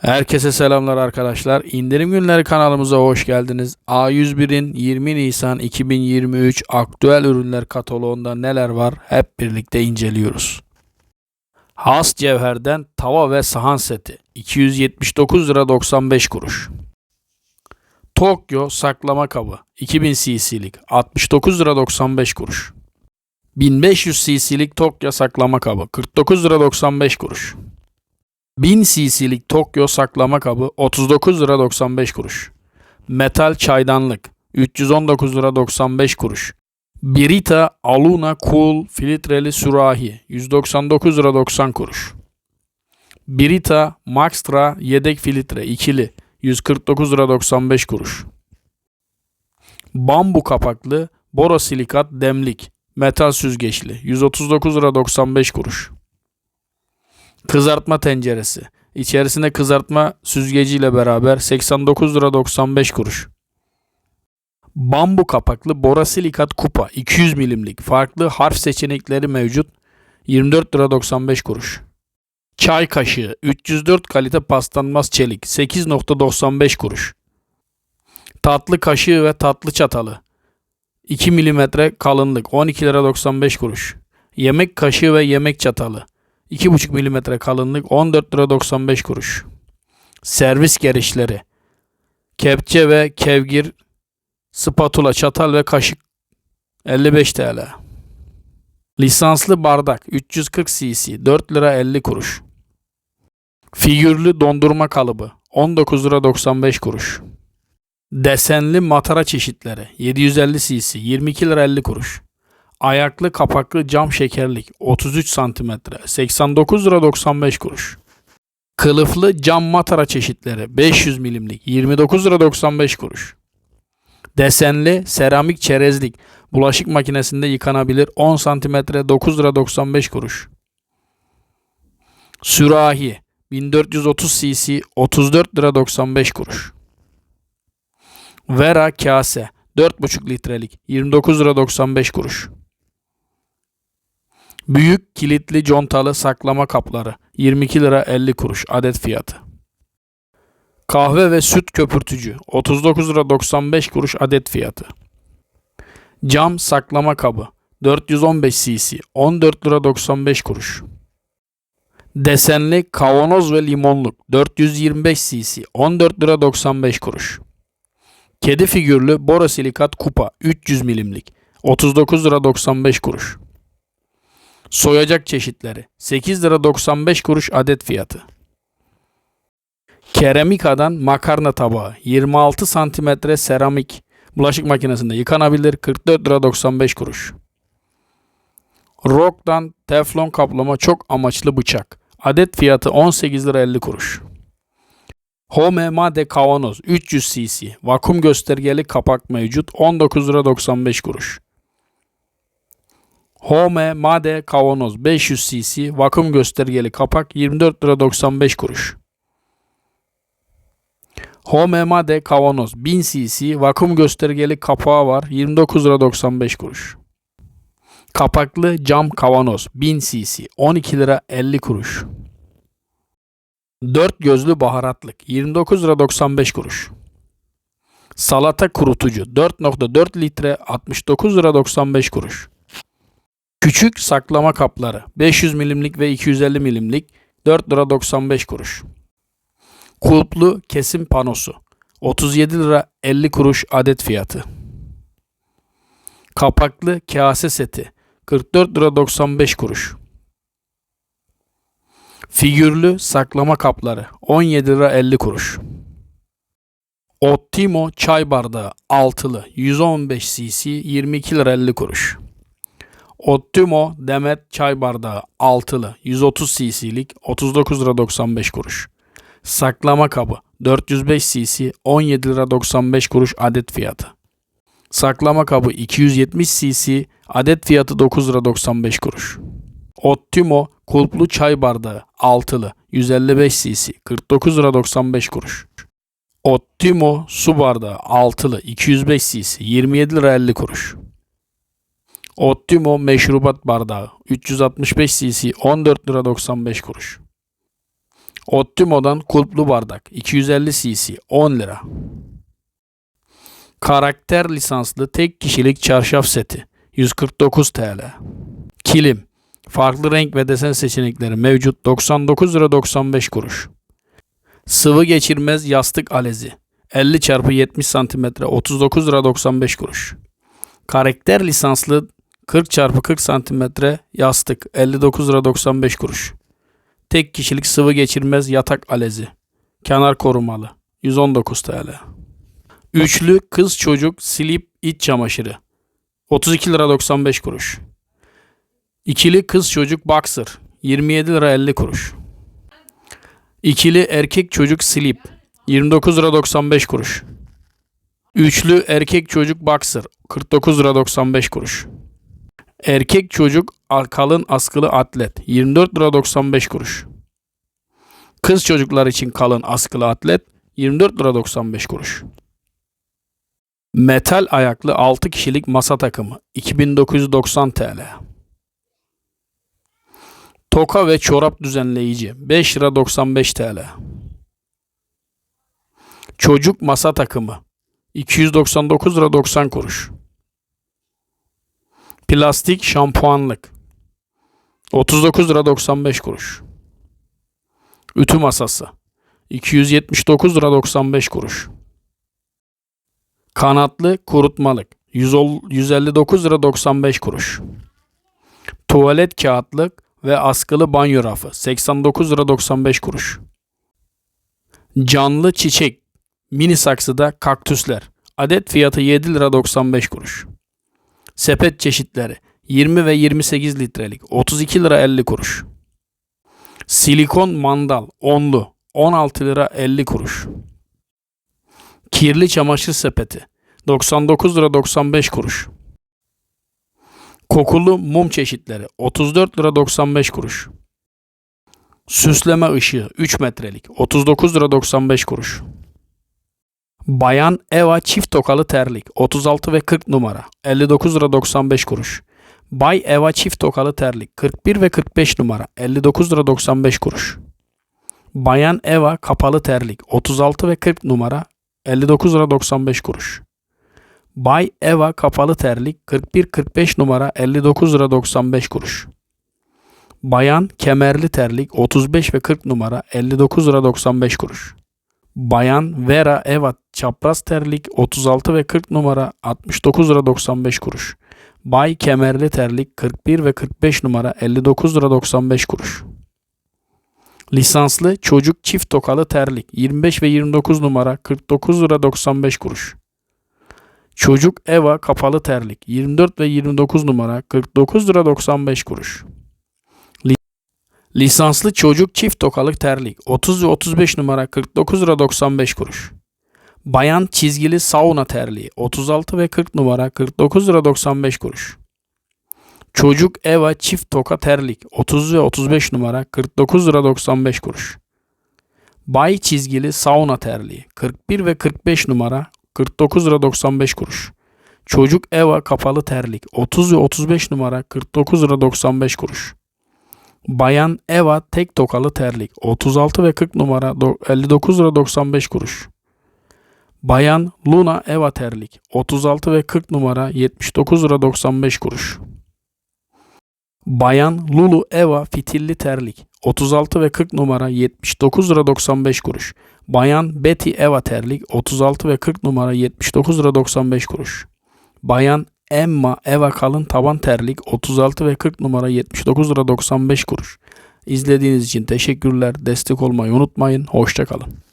Herkese selamlar arkadaşlar. İndirim günleri kanalımıza hoş geldiniz. A101'in 20 Nisan 2023 aktüel ürünler kataloğunda neler var hep birlikte inceliyoruz. Has Cevher'den tava ve sahan seti 279 lira 95 kuruş. Tokyo saklama kabı 2000 cc'lik 69 lira 95 kuruş. 1500 cc'lik Tokyo saklama kabı 49 lira 95 kuruş. 1000 cc'lik Tokyo saklama kabı 39 lira 95 kuruş. Metal çaydanlık 319 lira 95 kuruş. Birita Aluna Cool filtreli sürahi 199 lira 90 kuruş. Birita Maxtra yedek filtre ikili 149 lira 95 kuruş. Bambu kapaklı borosilikat demlik metal süzgeçli 139 lira 95 kuruş. Kızartma tenceresi. İçerisinde kızartma süzgeciyle beraber 89 lira 95 kuruş. Bambu kapaklı borosilikat kupa 200 milimlik farklı harf seçenekleri mevcut 24 lira 95 kuruş. Çay kaşığı 304 kalite paslanmaz çelik 8.95 kuruş. Tatlı kaşığı ve tatlı çatalı 2 milimetre kalınlık 12 lira 95 kuruş. Yemek kaşığı ve yemek çatalı 2,5 milimetre kalınlık 14 lira 95 kuruş. Servis gerişleri. Kepçe ve kevgir, spatula, çatal ve kaşık 55 TL. Lisanslı bardak 340 cc 4 lira 50 kuruş. Figürlü dondurma kalıbı 19 lira 95 kuruş. Desenli matara çeşitleri 750 cc 22 lira 50 kuruş. Ayaklı kapaklı cam şekerlik 33 cm 89 lira 95 kuruş. Kılıflı cam matara çeşitleri 500 milimlik 29 lira 95 kuruş. Desenli seramik çerezlik bulaşık makinesinde yıkanabilir 10 cm 9 lira 95 kuruş. Sürahi 1430 cc 34 lira 95 kuruş. Vera kase 4,5 litrelik 29 lira 95 kuruş. Büyük kilitli contalı saklama kapları 22 lira 50 kuruş adet fiyatı. Kahve ve süt köpürtücü 39 lira 95 kuruş adet fiyatı. Cam saklama kabı 415 cc 14 lira 95 kuruş. Desenli kavanoz ve limonluk 425 cc 14 lira 95 kuruş. Kedi figürlü borosilikat kupa 300 milimlik 39 lira 95 kuruş. Soyacak çeşitleri 8 lira 95 kuruş adet fiyatı. Keramikadan makarna tabağı 26 santimetre seramik bulaşık makinesinde yıkanabilir 44 lira 95 kuruş. Rock'tan teflon kaplama çok amaçlı bıçak. Adet fiyatı 18 lira 50 kuruş. Home Made kavanoz 300 cc vakum göstergeli kapak mevcut 19 lira 95 kuruş. Home Made kavanoz 500 cc vakum göstergeli kapak 24 lira 95 kuruş. Home Made kavanoz 1000 cc vakum göstergeli kapağı var 29 lira 95 kuruş. Kapaklı cam kavanoz 1000 cc 12 lira 50 kuruş. 4 gözlü baharatlık 29 lira 95 kuruş. Salata kurutucu 4.4 litre 69 lira 95 kuruş. Küçük saklama kapları 500 milimlik ve 250 milimlik 4 lira 95 kuruş. Kulplu kesim panosu 37 lira 50 kuruş adet fiyatı. Kapaklı kase seti 44 lira 95 kuruş. Figürlü saklama kapları 17 lira 50 kuruş. Ottimo çay bardağı altılı 115 cc 22 lira 50 kuruş. Ottimo Demet çay bardağı altılı 130 cc'lik 39 lira 95 kuruş. Saklama kabı 405 cc 17 lira 95 kuruş adet fiyatı. Saklama kabı 270 cc adet fiyatı 9 lira 95 kuruş. Ottimo kulplu çay bardağı altılı 155 cc 49 lira 95 kuruş. Ottimo su bardağı altılı 205 cc 27 lira 50 kuruş. Ottimo meşrubat bardağı 365 cc 14 lira 95 kuruş. Ottimo'dan kulplu bardak 250 cc 10 lira. Karakter lisanslı tek kişilik çarşaf seti 149 TL. Kilim farklı renk ve desen seçenekleri mevcut 99 lira 95 kuruş. Sıvı geçirmez yastık alezi 50 x 70 cm 39 lira 95 kuruş. Karakter lisanslı 40 x 40 cm yastık 59 lira 95 kuruş. Tek kişilik sıvı geçirmez yatak alezi. Kenar korumalı 119 TL. Üçlü kız çocuk silip iç çamaşırı 32 lira 95 kuruş. İkili kız çocuk boxer 27 lira 50 kuruş. İkili erkek çocuk slip 29 lira 95 kuruş. Üçlü erkek çocuk boxer 49 lira 95 kuruş. Erkek çocuk al- kalın askılı atlet 24 lira 95 kuruş. Kız çocuklar için kalın askılı atlet 24 lira 95 kuruş. Metal ayaklı 6 kişilik masa takımı 2990 TL. Toka ve çorap düzenleyici 5 lira 95 TL. Çocuk masa takımı 299 lira 90 kuruş. Plastik şampuanlık 39 lira 95 kuruş. Ütü masası 279 lira 95 kuruş. Kanatlı kurutmalık 100 ol- 159 lira 95 kuruş. Tuvalet kağıtlık ve askılı banyo rafı 89 lira 95 kuruş. Canlı çiçek mini saksıda kaktüsler adet fiyatı 7 lira 95 kuruş. Sepet çeşitleri 20 ve 28 litrelik 32 lira 50 kuruş. Silikon mandal onlu 16 lira 50 kuruş. Kirli çamaşır sepeti 99 lira 95 kuruş. Kokulu mum çeşitleri 34 lira 95 kuruş. Süsleme ışığı 3 metrelik 39 lira 95 kuruş. Bayan Eva çift tokalı terlik 36 ve 40 numara 59 lira 95 kuruş. Bay Eva çift tokalı terlik 41 ve 45 numara 59 lira 95 kuruş. Bayan Eva kapalı terlik 36 ve 40 numara 59 lira 95 kuruş. Bay Eva kapalı terlik 41-45 numara 59 lira 95 kuruş. Bayan kemerli terlik 35 ve 40 numara 59 lira 95 kuruş. Bayan Vera Eva çapraz terlik 36 ve 40 numara 69 lira 95 kuruş. Bay kemerli terlik 41 ve 45 numara 59 lira 95 kuruş. Lisanslı çocuk çift tokalı terlik 25 ve 29 numara 49 lira 95 kuruş. Çocuk Eva kapalı terlik 24 ve 29 numara 49 lira 95 kuruş. Li- Lisanslı çocuk çift tokalık terlik 30 ve 35 numara 49 lira 95 kuruş. Bayan çizgili sauna terliği 36 ve 40 numara 49 lira 95 kuruş. Çocuk Eva çift toka terlik 30 ve 35 numara 49 lira 95 kuruş. Bay çizgili sauna terliği 41 ve 45 numara 49 lira 95 kuruş. Çocuk Eva kapalı terlik 30 ve 35 numara 49 lira 95 kuruş. Bayan Eva tek tokalı terlik 36 ve 40 numara do- 59 lira 95 kuruş. Bayan Luna Eva terlik 36 ve 40 numara 79 lira 95 kuruş. Bayan Lulu Eva fitilli terlik 36 ve 40 numara 79 lira 95 kuruş. Bayan Betty Eva terlik 36 ve 40 numara 79 lira 95 kuruş. Bayan Emma Eva kalın taban terlik 36 ve 40 numara 79 lira 95 kuruş. İzlediğiniz için teşekkürler. Destek olmayı unutmayın. Hoşçakalın.